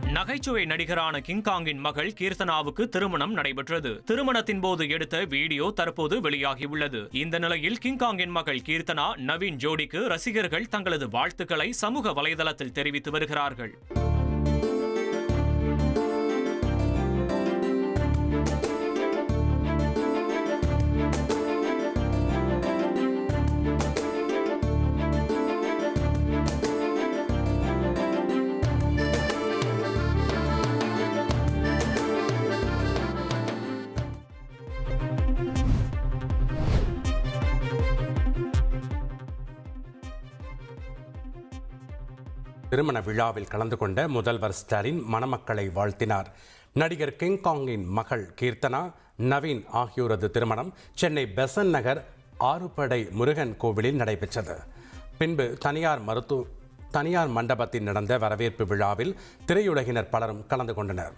நகைச்சுவை நடிகரான கிங்காங்கின் மகள் கீர்த்தனாவுக்கு திருமணம் நடைபெற்றது. திருமணத்தின் போது எடுத்த வீடியோ தற்போது வெளியாகியுள்ளது. இந்த நிலையில் கிங்காங்கின் மகள் கீர்த்தனா நவீன் ஜோடிக்கு ரசிகர்கள் தங்களது வாழ்த்துக்களை சமூக வலைதளத்தில் தெரிவித்து வருகிறார்கள். திருமண விழாவில் கலந்து கொண்ட முதல்வர் ஸ்டாலின் மணமக்களை வாழ்த்தினார். நடிகர் கிங்காங்கின் மகள் கீர்த்தனா நவீன் ஆகியோரது திருமணம் சென்னை பெசன் நகர் ஆறுபடை முருகன் கோவிலில் நடைபெற்றது. பின்பு தனியார் மருத்துவ தனியார் மண்டபத்தில் நடந்த வரவேற்பு விழாவில் திரையுலகினர் பலரும் கலந்து கொண்டனர்.